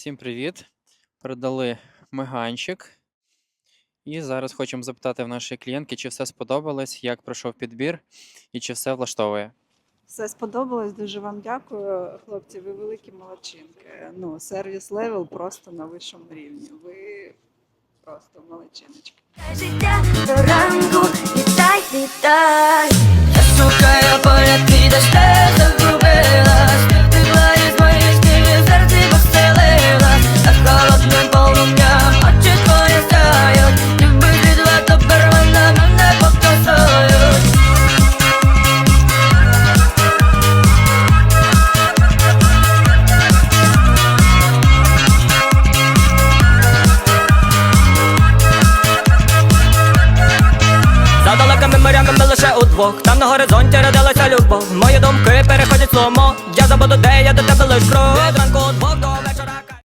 Всім привіт! Передали меганчик. І зараз хочемо запитати в нашої клієнтки, чи все сподобалось, як пройшов підбір і чи все влаштовує. Все сподобалось, дуже вам дякую. Хлопці, ви великі молодчинки. Ну, сервіс левел просто на вищому рівні. Ви просто молодчиночки. Життя до ранку, літай, літай. Удвох. Там на горизонті родилася любов. Мої думки переходять сломо Я забуду, де я до тебе лиш крок